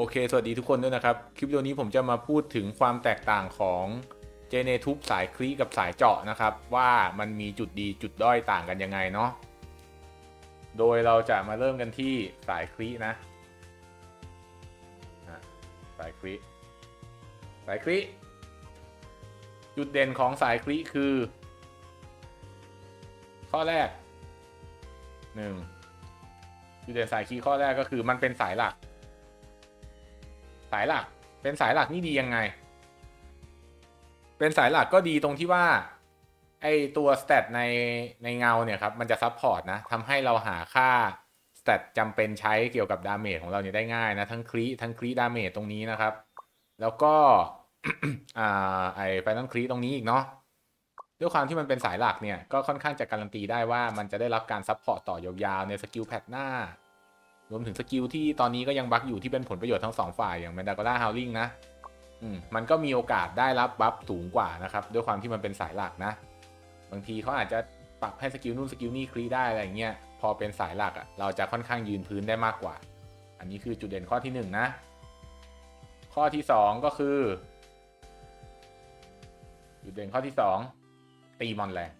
โอเค สวัสดีทุกคนด้วยนะครับ คลิปวิดีโอนี้ผมจะมาพูดถึงความแตกต่างของเจเนทูบสายคลีกับสายเจาะนะครับ ว่ามันมีจุดดีจุดด้อยต่างกันยังไงเนาะ โดยเราจะมาเริ่มกันที่สายคลีนะ สายคลีสายคลีจุดเด่นของสายคลีคือ ข้อแรกหนึ่งจุดเด่นสายคลีข้อแรกก็คือมันเป็นสายหลัก สายหลัก เป็นสายหลักนี่ดียังไง เป็นสายหลักก็ดีตรงที่ว่า ไอตัวสเตตในในเงาเนี่ยครับ มันจะซับพอร์ตนะทำให้เราหาค่าสเตตจำเป็นใช้เกี่ยวกับดาเมจของเราเนี่ยได้ง่ายนะ ทั้งครีทั้งครีดาเมจตรงนี้นะครับ แล้วก็อ่าไอไฟนอลครีตรงนี้อีกเนาะด้วยความที่มันเป็นสายหลักเนี่ยก็ค่อนข้างจะการันตีได้ว่ามันจะได้รับการซับพอร์ตต่อยาวๆในสกิลแพทหน้า รวมถึงสกิลที่ตอนนี้ก็ยังบั๊กอยู่ที่เป็นผลประโยชน์ทั้งสองฝ่ายอย่างแมนดากล่าฮาวลิงนะอืมมันก็มีโอกาสได้รับบัฟสูงกว่านะครับ ด้วยความที่มันเป็นสายหลักนะ บางทีเขาอาจจะปรับให้สกิลนู่นสกิลนี่คลีได้อะไรเงี้ยพอเป็นสายหลักอะ่ะเราจะค่อนข้างยืนพื้นได้มากกว่า อันนี้คือจุดเด่นข้อที่หนึ่งนะ ข้อที่สองก็คือ จุดเด่นข้อที่สองตีมอนแรง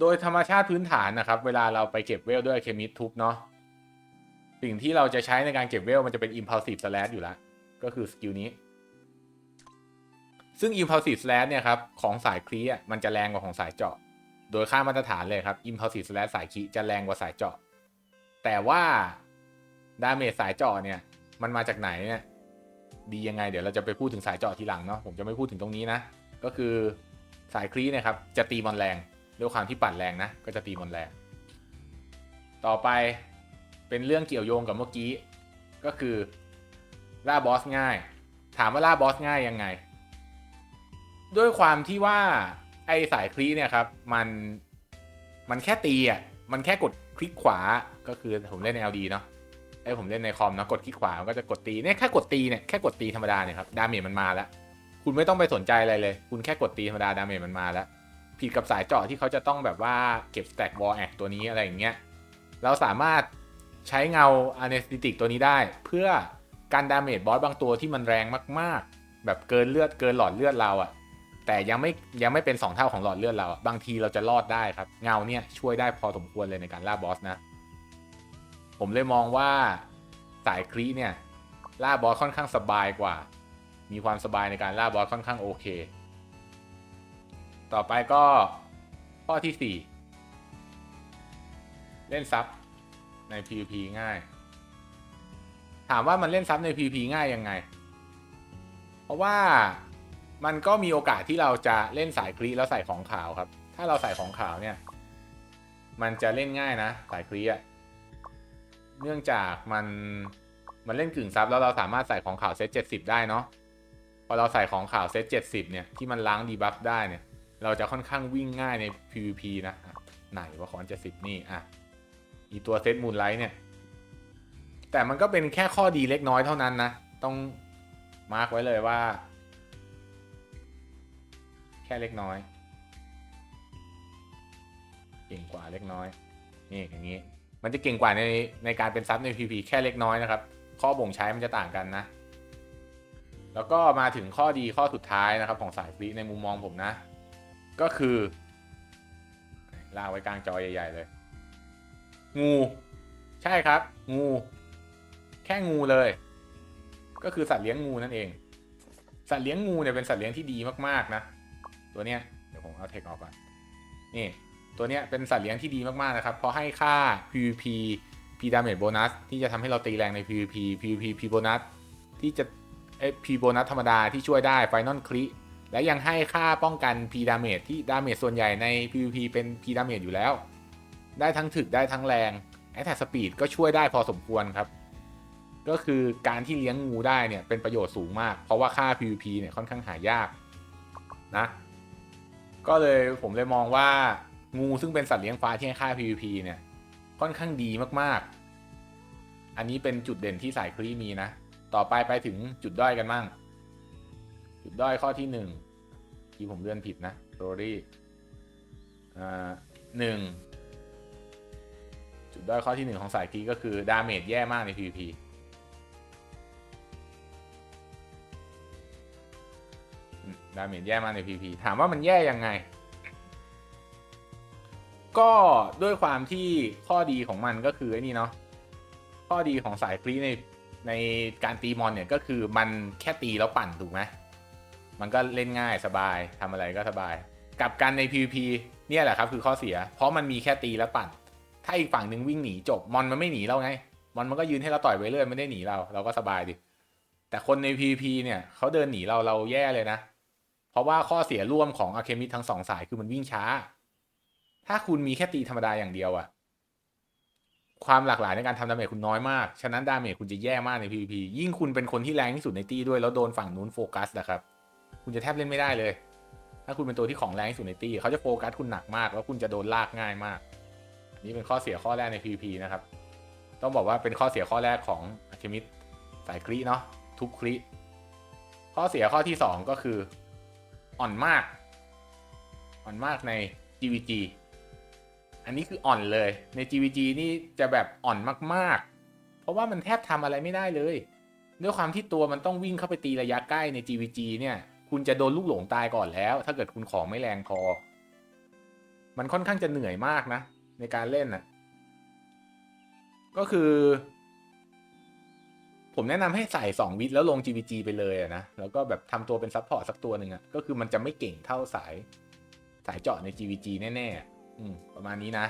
โดยธรรมชาติพื้นฐานนะครับ เวลาเราไปเก็บเวลด้วยเคมิสทุบเนาะ สิ่งที่เราจะใช้ในการเก็บเวลมันจะเป็น impulsive slash อยู่แล้ว ก็คือสกิลนี้ ซึ่ง impulsive slash เนี่ยครับ ของสายคลีอะมันจะแรงกว่าของสายเจาะ โดยค่ามาตรฐานเลยครับ impulsive slash สายคลีจะแรงกว่าสายเจาะ แต่ว่าดาเมจสายเจาะเนี่ย มันมาจากไหนเนี่ยดียังไง เดี๋ยวเราจะไปพูดถึงสายเจาะทีหลังเนาะผมจะไม่พูดถึงตรงนี้นะ ก็คือสายคลีนี่ยครับจะตีมอนแรงด้วยความที่ปั่นแรงนะก็จะตีมอนแรง ต่อไป เป็นเรื่องเกี่ยวโยงกับเมื่อกี้ ก็คือล่าบอสง่าย ถามว่าล่าบอสง่ายยังไง ด้วยความที่ว่าไอสายคลีเนี่ยครับ มันมันแค่ตีอะมันแค่กดคลิกขวาก็คือผมเล่นใน LD เนาะไอผมเล่นในคอมเนาะกดคลิกขวามันก็จะกดตีเนี่ยแค่กดตีเนี่ยแค่กดตีธรรมดาเนี่ยครับดาเมจมันมาแล้ว คุณไม่ต้องไปสนใจอะไรเลย คุณแค่กดตีธรรมดาดาเมจมันมาแล้วผิดกับสายเจาะที่เขาจะต้องแบบว่าเก็บสแต็กวอลแอคตัวนี้อะไรอย่างเงี้ยเราสามารถ ใช้เงา anesthetic ตัวนี้ได้ เพื่อการดาเมจบอสบางตัวที่มันแรงมากๆ แบบเกินเลือดเกินหลอดเลือดเราอะแต่ยังไม่ยังไม่เป็น 2 เท่าของหลอดเลือดเราอะบางทีเราจะรอดได้ครับ เงาเนี่ยช่วยได้พอสมควรเลยในการล่าบอสนะ ผมเลยมองว่าสายครีเนี่ยล่าบอสค่อนข้างสบายกว่า มีความสบายในการล่าบอสค่อนข้างโอเค ต่อไปก็ข้อที่ 4 เล่นซับ ใน PVP ง่าย ถามว่ามันเล่นซับใน PVP ง่ายยังไง เพราะว่ามันก็มีโอกาสที่เราจะเล่นสายคลีแล้วใส่ของขาวครับ ถ้าเราใส่ของขาวเนี่ย มันจะเล่นง่ายนะ สายคลีอะเนื่องจากมันมันเล่นกึ่งซับแล้วเราสามารถใส่ของขาวเซต70ได้เนาะ พอเราใส่ของขาวเซต70เนี่ยที่มันล้างดีบัฟได้เนี่ย เราจะค่อนข้างวิ่งง่ายใน PVP นะ ไหนว่าคอน70นี่อะ อีตัวเซตมูนไลท์เนี่ย แต่มันก็เป็นแค่ข้อดีเล็กน้อยเท่านั้นนะ ต้องมาร์กไว้เลยว่า แค่เล็กน้อย เก่งกว่าเล็กน้อย นี่อย่างนี้ มันจะเก่งกว่าในในการเป็นซับใน PP แค่เล็กน้อยนะครับ ข้อบ่งใช้มันจะต่างกันนะ แล้วก็มาถึงข้อดีข้อสุดท้ายนะครับ ของสายฟรีในมุมมองผมนะ ก็คือลากไว้กลางจอใหญ่ ๆ เลย งู ใช่ครับ งู แค่งูเลย ก็คือสัตว์เลี้ยงงูนั่นเอง สัตว์เลี้ยงงูเนี่ยเป็นสัตว์เลี้ยงที่ดีมากๆนะ ตัวเนี้ยเดี๋ยวผมเอาเทคออกก่อนนี่ ตัวเนี้ยเป็นสัตว์เลี้ยงที่ดีมากๆนะครับ เพราะให้ค่า PVP P damage bonus ที่จะทำให้เราตีแรงใน PVP PVP P bonus ที่จะเอ P bonus ธรรมดาที่ช่วยได้ Final Crit และยังให้ค่าป้องกัน P damage ที่ damage ส่วนใหญ่ใน PVP เป็น P damage อยู่แล้ว ได้ทั้งถึกได้ทั้งแรง Attack Speed ก็ช่วยได้พอสมควรครับ ก็คือการที่เลี้ยงงูได้เนี่ยเป็นประโยชน์สูงมาก เพราะว่าค่า PVP เนี่ยค่อนข้างหายากนะ ก็เลยผมเลยมองว่างูซึ่งเป็นสัตว์เลี้ยงฟ้าที่ให้ค่า PVP เนี่ยค่อนข้างดีมากๆ อันนี้เป็นจุดเด่นที่สายคลีมีนะ ต่อไปไปถึงจุดด้อยกันมั่ง จุดด้อยข้อที่หนึ่งที่ผมเลื่อนผิดนะโรรี่อ่าหนึ่ง ด้อยข้อที่ 1 ของสายกีก็คือดาเมจแย่มากใน PVP ดาเมจแย่มากใน PVP ถามว่ามันแย่ยังไง ก็ด้วยความที่ข้อดีของมันก็คือไอ้นี่เนาะข้อดีของสายฟรีในในการตีมอนเนี่ยก็คือมันแค่ตีแล้วปั่นถูกไหมมันก็เล่นง่ายสบายทำอะไรก็สบาย กับการใน PVP เนี่ยแหละครับคือข้อเสีย เพราะมันมีแค่ตีแล้วปั่น ถ้าอีกฝั่งหนึ่งวิ่งหนีจบมอนมันไม่หนีเราไงมอนมันก็ยืนให้เราต่อยไปเรื่อยไม่ได้หนีเราเราก็สบายดิแต่คนใน PVP เนี่ยเขาเดินหนีเราเราแย่เลยนะ เพราะว่าข้อเสียร่วมของอะเคมิทั้งสองสายคือมันวิ่งช้า ถ้าคุณมีแค่ตีธรรมดาอย่างเดียวอะความหลากหลายในการทำดาเมจคุณน้อยมาก ฉะนั้นดาเมจคุณจะแย่มากใน PVP ยิ่งคุณเป็นคนที่แรงที่สุดในตีด้วยแล้วโดนฝั่งนู้นโฟกัสนะครับ คุณจะแทบเล่นไม่ได้เลย ถ้าคุณเป็นตัวที่ของแรงที่สุดในตีเขาจะโฟกัสคุณหนักมาก แล้วคุณจะโดนลากง่ายมาก นี่เป็นข้อเสียข้อแรกใน PVP นะครับ ต้องบอกว่าเป็นข้อเสียข้อแรกของอะเคมิสสายครีเนาะทุกครีข้อเสียข้อที่สองก็คืออ่อนมาก อ่อนมากใน GVG อันนี้คืออ่อนเลยใน GVG นี่จะแบบอ่อนมากๆ เพราะว่ามันแทบทำอะไรไม่ได้เลย ด้วยความที่ตัวมันต้องวิ่งเข้าไปตีระยะใกล้ใน GVG เนี่ย คุณจะโดนลูกหลงตายก่อนแล้ว ถ้าเกิดคุณของไม่แรงพอ มันค่อนข้างจะเหนื่อยมากนะ ในการเล่นน่ะ ก็คือ ผมแนะนำให้ใส่2วิทแล้วลง GVG ไปเลยนะ แล้วก็แบบทำตัวเป็นซัพพอร์ตสักตัวหนึ่งอะก็คือมันจะไม่เก่งเท่าสาย สายเจาะใน GVG แน่ๆอืมประมาณนี้นะ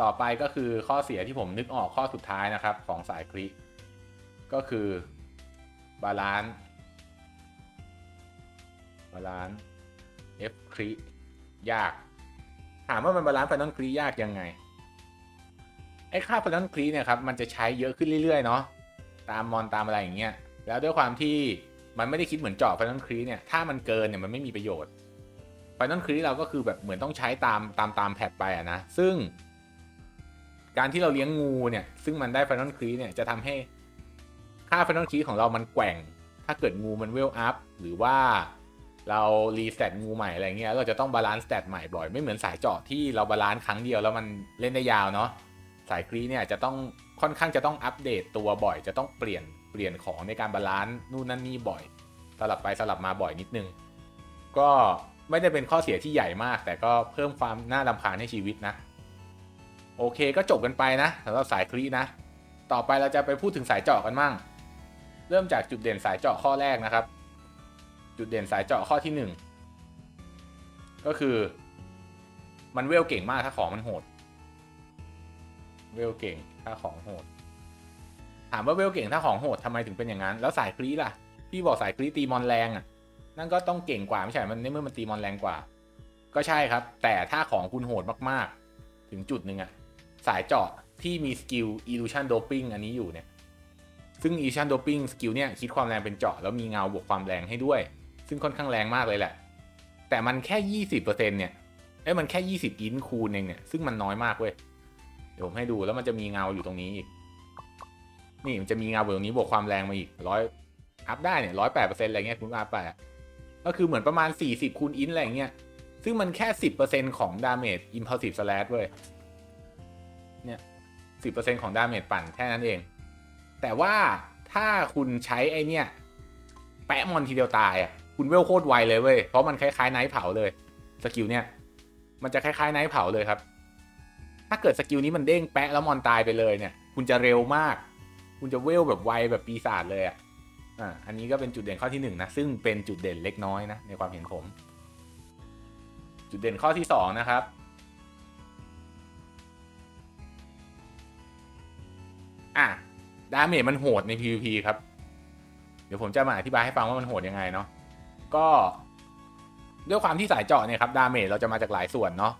ต่อไปก็คือข้อเสียที่ผมนึกออกข้อสุดท้ายนะครับ ของสายคลิก็คือบาลานซ์บาลานซ์ F คลิยาก ถามว่ามันบาลานซ์ไฟนอลคลิยากยังไง ไอ้ค่าไฟนอลคลิเนี่ยครับ มันจะใช้เยอะขึ้นเรื่อยๆ เนาะ ตามมอนตามอะไรอย่างเงี้ย แล้วด้วยความที่มันไม่ได้คิดเหมือนเจาะไฟนอลคลิเนี่ย ถ้ามันเกินเนี่ยมันไม่มีประโยชน์ ไฟนอลคลิเราก็คือแบบเหมือนต้องใช้ตามตามตามแพทไปอะนะ ซึ่ง การที่เราเลี้ยงงูเนี่ย ซึ่งมันได้ไฟนอลคลีเนี่ยจะทำให้ค่าไฟนอลคลีของเรามันแกว่ง ถ้าเกิดงูมันเวลอัพหรือว่า เรารีสเตตงูใหม่อะไรเงี้ยเราจะต้องบาลานซ์สตตใหม่บ่อยไม่เหมือนสายเจาะที่เราบาลานซ์ครั้งเดียวแล้วมันเล่นได้ยาวเนาะสายคลีเนี่ยจะต้องค่อนข้างจะต้องอัปเดตตัวบ่อย จะต้องเปลี่ยนเปลี่ยนของในการบาลานซ์นู่นนั่นนี่บ่อย สลับไปสลับมาบ่อยนิดนึง ก็ไม่ได้เป็นข้อเสียที่ใหญ่มาก แต่ก็เพิ่มความน่ารำคาญให้ชีวิตนะ โอเคก็จบกันไปนะสำหรับสายคลีนะ ต่อไปเราจะไปพูดถึงสายเจาะกันมั่ง เริ่มจากจุดเด่นสายเจาะข้อแรกนะครับ จุดเด่นสายเจาะข้อที่หนึ่งก็คือมันเวลเก่งมากถ้าของมันโหด เวลเก่งถ้าของโหด ถามว่าเวลเก่งถ้าของโหดทำไมถึงเป็นอย่างนั้น แล้วสายคลีล่ะ พี่บอกสายคลีตีมอนแรงอะ นั่นก็ต้องเก่งกว่าไม่ใช่ มันในเมื่อมันตีมอนแรงกว่า ก็ใช่ครับ แต่ถ้าของคุณโหดมากๆ ถึงจุดหนึ่งอะสายเจาะที่มีสกิล illusion doping อันนี้อยู่เนี่ย ซึ่ง illusion doping สกิลเนี่ยคิดความแรงเป็นเจาะแล้วมีเงาบวกความแรงให้ด้วย ซึ่งค่อนข้างแรงมากเลยแหละ แต่มันแค่ 20%เนี่ยเอ้ยมันแค่ 20 อินคูณเองเนี่ย ซึ่งมันน้อยมากเว้ย เดี๋ยวผมให้ดูแล้วมันจะมีเงาอยู่ตรงนี้อีก นี่มันจะมีเงาบวกตรงนี้บวกความแรงมาอีกร้อยอัพได้เนี่ยร้อยแปดเปอร์เซ็นต์อะไรเงี้ยคุณอัพไปอะก็คือเหมือนประมาณ 40 คูณอินอะไรเงี้ย ซึ่งมันแค่ 10%ของดาเมจ impulsive slash เว้ย เนี่ย 10%ของดาเมจปั่นแค่นั้นเอง แต่ว่าถ้าคุณใช้ไอเนี่ย แปะมอนทีเดียวตายอะ คุณเวลโคตรไวเลยเว้ย เพราะมันคล้ายๆไนท์เผาเลย สกิลเนี่ย มันจะคล้ายๆไนท์เผาเลยครับ ถ้าเกิดสกิลนี้มันเด้งแปะแล้วมอนตายไปเลยเนี่ย คุณจะเร็วมาก คุณจะเวลแบบไวแบบปีศาจเลยอะ อ่า อันนี้ก็เป็นจุดเด่นข้อที่หนึ่งนะ ซึ่งเป็นจุดเด่นเล็กน้อยนะ ในความเห็นผม จุดเด่นข้อที่สองนะครับ อะ ดาเมจมันโหดใน PVP ครับ เดี๋ยวผมจะมาอธิบายให้ฟังว่ามันโหดยังไงเนาะ ก็ด้วยความที่สายเจาะเนี่ยครับดาเมจเราจะมาจากหลายส่วนเนาะ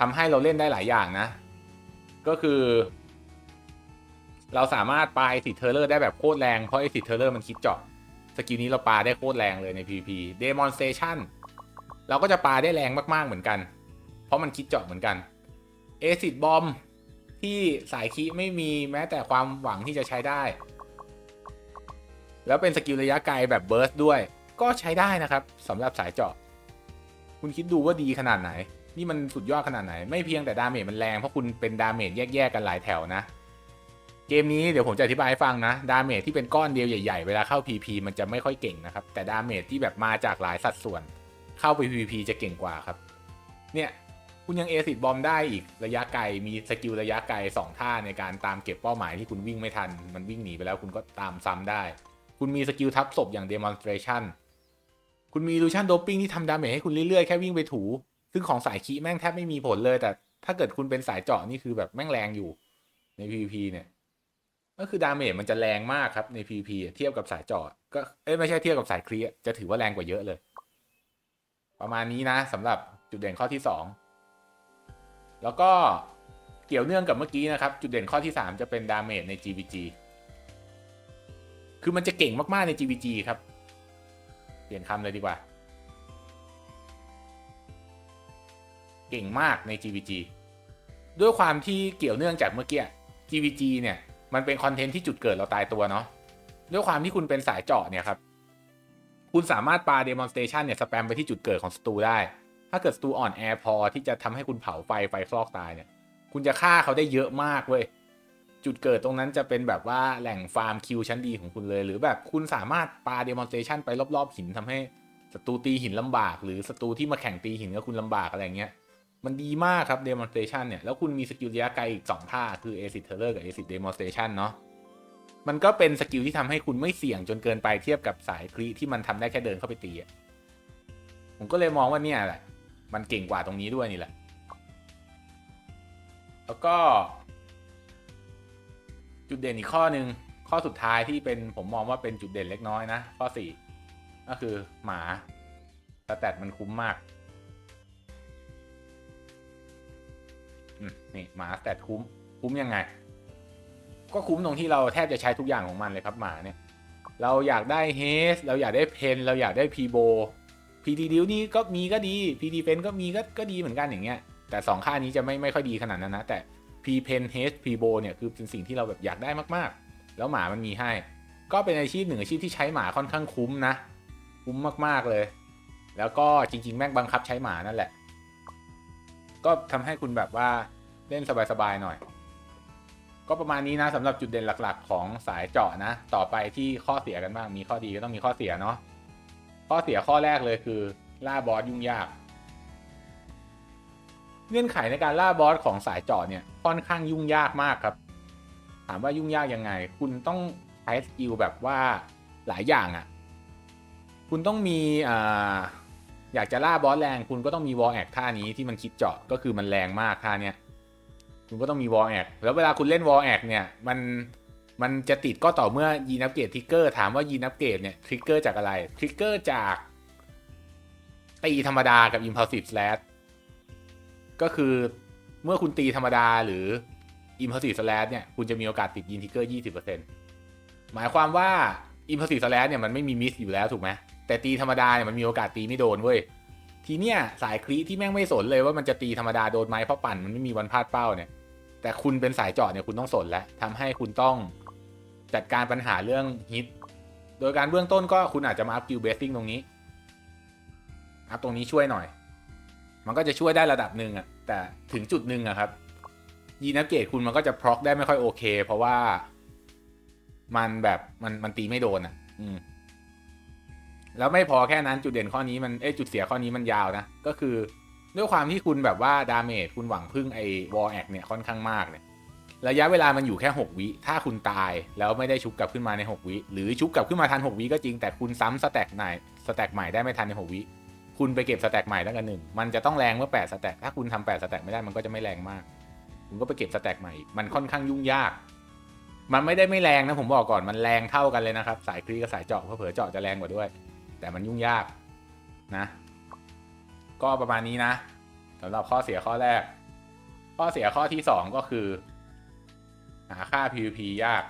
ทำให้เราเล่นได้หลายอย่างนะ ก็คือ เราสามารถปาไอซิเทอร์เลอร์ได้แบบโคตรแรง เพราะไอซิเทอร์เลอร์มันคิดเจาะสกิลนี้เราปาได้โคตรแรงเลยใน PVP Demonstration เราก็จะปาได้แรงมากๆเหมือนกัน เพราะมันคิดเจาะเหมือนกันเอซิดบอมที่สายคีไม่มีแม้แต่ความหวังที่จะใช้ได้ แล้วเป็นสกิลระยะไกลแบบเบิร์สด้วย ก็ใช้ได้นะครับสำหรับสายเจาะ คุณคิดดูว่าดีขนาดไหน นี่มันสุดยอดขนาดไหน ไม่เพียงแต่ดาเมจมันแรง เพราะคุณเป็นดาเมจแยกๆกันหลายแถวนะ เกมนี้เดี๋ยวผมจะอธิบายให้ฟังนะ ดาเมจที่เป็นก้อนเดียวใหญ่ๆ เวลาเข้า PP มันจะไม่ค่อยเก่งนะครับ แต่ดาเมจที่แบบมาจากหลายสัดส่วน เข้าไป PVP จะเก่งกว่าครับ เนี่ยคุณยังเอซิดบอมได้อีกระยะไกล มีสกิลระยะไกล 2 ท่าในการตามเก็บเป้าหมายที่คุณวิ่งไม่ทัน มันวิ่งหนีไปแล้วคุณก็ตามซ้ำได้ คุณมีสกิลทับศพอย่าง Demonstration คุณมี Illusion Doping ที่ทำดาเมจให้คุณเรื่อยๆ แค่วิ่งไปถู ซึ่งของสายคีแม่งแทบไม่มีผลเลย แต่ถ้าเกิดคุณเป็นสายเจาะนี่คือแบบแม่งแรงอยู่ใน PVP เนี่ยก็คือดาเมจมันจะแรงมากครับใน PVP เทียบกับสายเจาะก็เอ้ไม่ใช่เทียบกับสายคลีจะถือว่าแรงกว่าเยอะเลย ประมาณนี้นะสำหรับจุดเด่นข้อที่ 2 แล้วก็เกี่ยวเนื่องกับเมื่อกี้นะครับ จุดเด่นข้อที่ 3 จะเป็นดาเมจใน GVG คือมันจะเก่งมาก ๆ ใน GVG ครับ เปลี่ยนคำเลยดีกว่า เก่งมากใน GVG ด้วยความที่เกี่ยวเนื่องจากเมื่อกี้ GVG เนี่ยมันเป็นคอนเทนต์ที่จุดเกิดเราตายตัวเนาะด้วยความที่คุณเป็นสายเจาะเนี่ยครับ คุณสามารถปา demonstration เนี่ยสแปมไปที่จุดเกิดของศัตรูได้ ถ้าเกิดศัตรูอ่อนแอพอที่จะทำให้คุณเผาไฟไฟคลอกตายเนี่ย คุณจะฆ่าเขาได้เยอะมากเว้ย จุดเกิดตรงนั้นจะเป็นแบบว่าแหล่งฟาร์มคิวชั้นดีของคุณเลย หรือแบบคุณสามารถปา demonstration ไปรอบๆหินทำให้ศัตรูตีหินลำบาก หรือศัตรูที่มาแข่งตีหินกับคุณลำบากอะไรเงี้ยมันดีมากครับ demonstration เนี่ย แล้วคุณมีสกิลระยะไกลอีก 2 ท่า คือ acid terror กับ acid demonstration เนาะมันก็เป็นสกิลที่ทำให้คุณไม่เสี่ยงจนเกินไปเทียบกับสายคลีที่มันทำได้แค่เดินเข้าไปตีอะผมก็เลยมองว่าเนี่ยแหละ มันเก่งกว่าตรงนี้ด้วยนี่แหละ แล้วก็ จุดเด่นอีกข้อหนึ่งข้อสุดท้ายที่เป็นผมมองว่าเป็นจุดเด่นเล็กน้อยนะข้อ4ก็คือหมาสแตทมันคุ้มมากนี่หมาสแตทคุ้ม คุ้มยังไง ก็คุ้มตรงที่เราแทบจะใช้ทุกอย่างของมันเลยครับหมาเนี่ย เราอยากได้เฮสเราอยากได้เพนเราอยากได้พีโบพีดีดิวนี่ก็มีก็ดีพีดีเฟนก็มีก็ก็ดีเหมือนกันอย่างเงี้ยแต่สองค่านี้จะไม่ไม่ค่อยดีขนาดนั้นนะแต่ พีเพนเฮสพีโบเนี่ยคือเป็นสิ่งที่เราแบบอยากได้มากๆ แล้วหมามันมีให้ ก็เป็นอาชีพหนึ่งอาชีพที่ใช้หมาค่อนข้างคุ้มนะ คุ้มมากๆเลย แล้วก็จริง ๆ แม่งบังคับใช้หมานั่นแหละ ก็ทำให้คุณแบบว่าเล่นสบายๆหน่อย ก็ประมาณนี้นะสำหรับจุดเด่นหลักๆ ของสายเจาะนะ ต่อไปที่ข้อเสียกันบ้างมีข้อดีก็ต้องมีข้อเสียเนาะข้อเสียข้อแรกเลยคือล่าบอสยุ่งยาก เงื่อนไขในการล่าบอสของสายเจาะเนี่ย ค่อนข้างยุ่งยากมากครับ ถามว่ายุ่งยากยังไง คุณต้องใช้สกิลแบบว่าหลายอย่างอะ่ะ คุณต้องมีอ่าอยากจะล่าบอสแรง คุณก็ต้องมีวอลแอคท่านี้ที่มันคิดเจาะก็คือมันแรงมากท่าเนี้ยคุณก็ต้องมีวอลแอคแล้วเวลาคุณเล่นวอลแอคเนี่ยมันมันจะติดก็ต่อเมื่อยีนับเกตทริกเกอร์ถามว่ายีนับเกตเนี่ยทริกเกอร์จากอะไรทริกเกอร์จากตีธรรมดากับ impulsive slash ก็คือ เมื่อคุณตีธรรมดาหรือ impulsive slash เนี่ยคุณจะมีโอกาสติดยีนทิกเกอร์20%หมายความว่า impulsive slash เนี่ยมันไม่มีมิสอยู่แล้วถูกไหมแต่ตีธรรมดาเนี่ยมันมีโอกาสตีไม่โดนเว้ยทีเนี้ยสายคลีที่แม่งไม่สนเลยว่ามันจะตีธรรมดาโดนไหมเพราะปั่นมันไม่มีวันพลาดเป้าเนี่ย แต่คุณเป็นสายเจาะเนี่ยคุณต้องสนแล้วทำให้คุณต้องจัดการปัญหาเรื่องฮิตโดยการเบื้องต้นก็คุณอาจจะมาอัพกิลเบสซิ่งตรงนี้อัพตรงนี้ช่วยหน่อย มันก็จะช่วยได้ระดับหนึ่งอะ แต่ถึงจุดหนึ่งอะครับ ยีนับเกตคุณมันก็จะพร็อกได้ไม่ค่อยโอเค เพราะว่ามันแบบมันมันตีไม่โดนอะอืม แล้วไม่พอแค่นั้นจุดเด่นข้อนี้มันเอ้จุดเสียข้อนี้มันยาวนะ ก็คือ ด้วยความที่คุณแบบว่าดาเมจคุณหวังพึ่งไอ้วอลแอกเนี่ยค่อนข้างมากเนี่ยระยะเวลามันอยู่แค่ 6 วิ ถ้าคุณตายแล้วไม่ได้ชุบกลับขึ้นมาใน 6 วิ หรือชุบกลับขึ้นมาทัน 6 วิก็จริงแต่คุณซ้ำสแต็กไหนสแต็กใหม่ได้ไม่ทันใน 6 วิ คุณไปเก็บสแต็กใหม่ตั้งแต่หนึ่งมันจะต้องแรงเมื่อ8สแต็กถ้าคุณทำ8สแต็กไม่ได้มันก็จะไม่แรงมาก คุณก็ไปเก็บสแต็กใหม่อีกมันค่อนข้างยุ่งยาก มันไม่ได้ไม่แรงนะผมบอกก่อนมันแรงเท่ากันเลยนะครับ สายคลีกับสายเจาะเผื่อเจาะจะแรงกว่าด้วย แต่มันยุ่งยากนะ ก็ประมาณนี้นะสำหรับข้อเสียข้อแรก ข้อเสียข้อที่สองก็คือ หาค่า PVP ยาก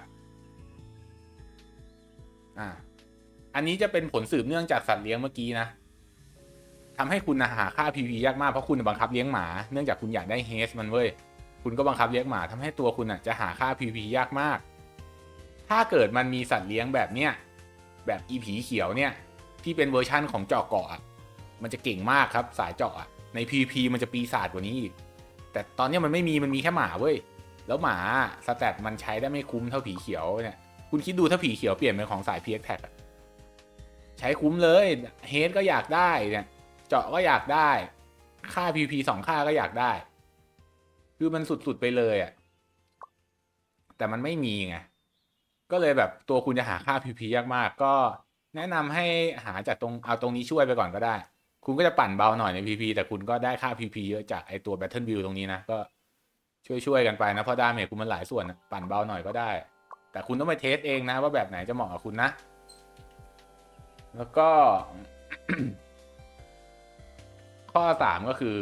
อ่าอันนี้จะเป็นผลสืบเนื่องจากสัตว์เลี้ยงเมื่อกี้นะ ทำให้คุณหาค่า PVP ยากมากเพราะคุณบังคับเลี้ยงหมา เนื่องจากคุณอยากได้เฮสมันเว้ย คุณก็บังคับเลี้ยงหมาทำให้ตัวคุณอะจะหาค่า PVP ยากมาก ถ้าเกิดมันมีสัตว์เลี้ยงแบบเนี้ยแบบอีผีเขียวเนี่ยที่เป็นเวอร์ชั่นของเจาะเกาะมันจะเก่งมากครับสายเจาะอะใน PVP มันจะปีศาจกว่านี้อีกแต่ตอนนี้มันไม่มีมันมีแค่หมาเว้ยแล้วหมาสแตทมันใช้ได้ไม่คุ้มเท่าผีเขียวเนี่ยคุณคิดดูถ้าผีเขียวเปลี่ยนเป็นของสาย PX Tag อะใช้คุ้มเลยเฮดก็อยากได้เนี่ย เจาะก็อยากได้ ค่า PP สองค่าก็อยากได้ คือมันสุด ๆ ไปเลยอะแต่มันไม่มีไง ก็เลยแบบตัวคุณจะหาค่า PP ยากมาก ก็แนะนำให้หาจากตรงเอาตรงนี้ช่วยไปก่อนก็ได้ คุณก็จะปั่นเบาหน่อยใน PP แต่คุณก็ได้ค่า PP เยอะจากไอตัว Battle View ตรงนี้นะ ก็ช่วย ๆ กันไปนะ เพราะดาเมจคุณมันหลายส่วนนะปั่นเบาหน่อยก็ได้ แต่คุณต้องไปเทสเองนะ ว่าแบบไหนจะเหมาะกับคุณนะ แล้วก็ ข้อสามก็คือ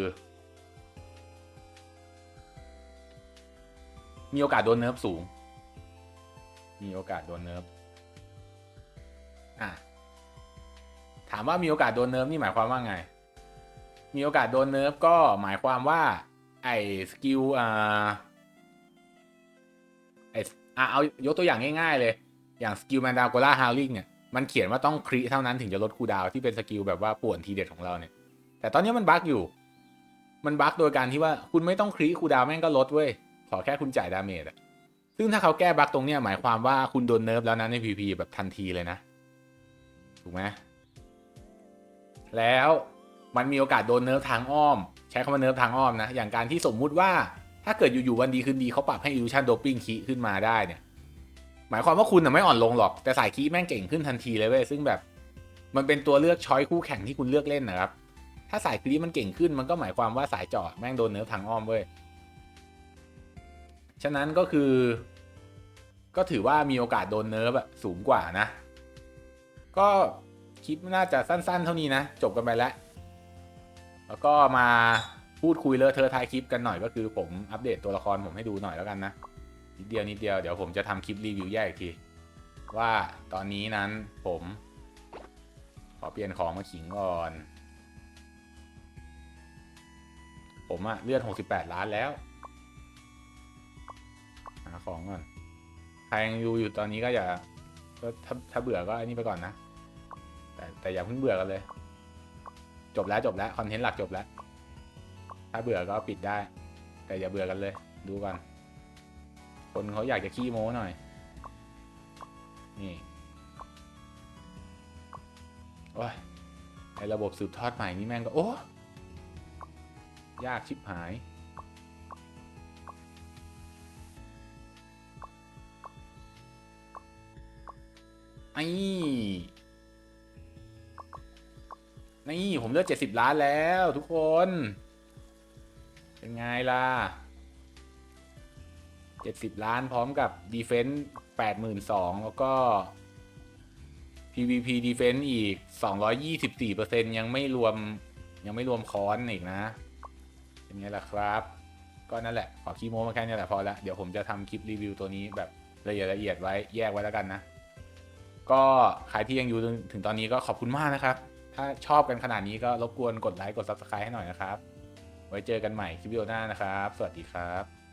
มีโอกาสโดนเนิร์ฟสูง มีโอกาสโดนเนิร์ฟอะถามว่ามีโอกาสโดนเนิร์ฟนี่หมายความว่าไง มีโอกาสโดนเนิร์ฟก็หมายความว่า ไอ้สกิลอ่าไอ้อะเอายกตัวอย่างง่ายๆเลย อย่างสกิลแมนดาโกล่าฮาวลิงเนี่ยมันเขียนว่าต้องคริเท่านั้นถึงจะลดคูดาวที่เป็นสกิลแบบว่าป่วนทีเด็ดของเราเนี่ย แต่ตอนนี้มันบั๊กอยู่ มันบั๊กโดยการที่ว่าคุณไม่ต้องคริคูดาวแม่งก็ลดเว้ย ขอแค่คุณจ่ายดาเมจอะซึ่งถ้าเขาแก้บั๊กตรงเนี้ยหมายความว่าคุณโดนเนิร์ฟแล้วนะใน PVP แบบทันทีเลยนะ ถูกไหมแล้วมันมีโอกาสโดนเนิร์ฟทางอ้อม ใช้คำว่าเนิร์ฟทางอ้อมนะ อย่างการที่สมมุติว่าถ้าเกิดอยู่ๆวันดีคืนดีเขาปรับให้ illusion doping คีขึ้นมาได้เนี่ย หมายความว่าคุณน่ะไม่อ่อนลงหรอก แต่สายคีแม่งเก่งขึ้นทันทีเลยเว้ยซึ่งแบบ มันเป็นตัวเลือกช้อยคู่แข่งที่คุณเลือกเล่นนะครับ ถ้าสายคีมันเก่งขึ้นมันก็หมายความว่าสายเจาะแม่งโดนเนิร์ฟทางอ้อมเว้ย ฉะนั้นก็คือ ก็ถือว่ามีโอกาสโดนเนิร์ฟอะสูงกว่านะ ก็คลิปน่าจะสั้นๆ เท่านี้นะ จบกันไปแล้ว แล้วก็มาพูดคุยเลอะเทอะท้ายคลิปกันหน่อยก็คือผมอัปเดตตัวละครผมให้ดูหน่อยแล้วกันนะนิดเดียวนิดเดียวเดี๋ยวผมจะทำคลิปรีวิวแยกอีกที ว่าตอนนี้นั้นผม ขอเปลี่ยนของมาขิงก่อน ผมอะเลือด68ล้านแล้ว หาของก่อนใครยังอยู่อยู่ตอนนี้ก็อย่าก็ถ้าถ้าเบื่อก็อันนี้ไปก่อนนะ แต่แต่อย่าเพิ่งเบื่อกันเลย จบแล้วจบแล้วคอนเทนต์หลักจบแล้ว ถ้าเบื่อก็ปิดได้ แต่อย่าเบื่อกันเลย ดูก่อน คนเขาอยากจะขี้โม้หน่อย นี่โอ้ยไอระบบสืบทอดใหม่นี่แม่งก็โอ้ ยากชิบหาย ไอ้ นี่ผมเลือกเจ็ดสิบล้านแล้วทุกคน เป็นไงล่ะเจ็ดสิบล้านพร้อมกับดีเฟนส์แปดหมื่นสองแล้วก็ PVP Defense อีก 224%ยังไม่รวมยังไม่รวมคอนอีกนะ เป็นไงล่ะครับ ก็นั่นแหละขอคีโมมาแค่นี้แหละพอละเดี๋ยวผมจะทำคลิปรีวิวตัวนี้แบบละเอียดละเอียดไว้แยกไว้แล้วกันนะ ก็ใครที่ยังอยู่ถึงตอนนี้ก็ขอบคุณมากนะครับ ถ้าชอบกันขนาดนี้ก็รบกวนกดไลค์กด Subscribe ให้หน่อยนะครับ ไว้เจอกันใหม่คลิปวิดีโอหน้านะครับ สวัสดีครับ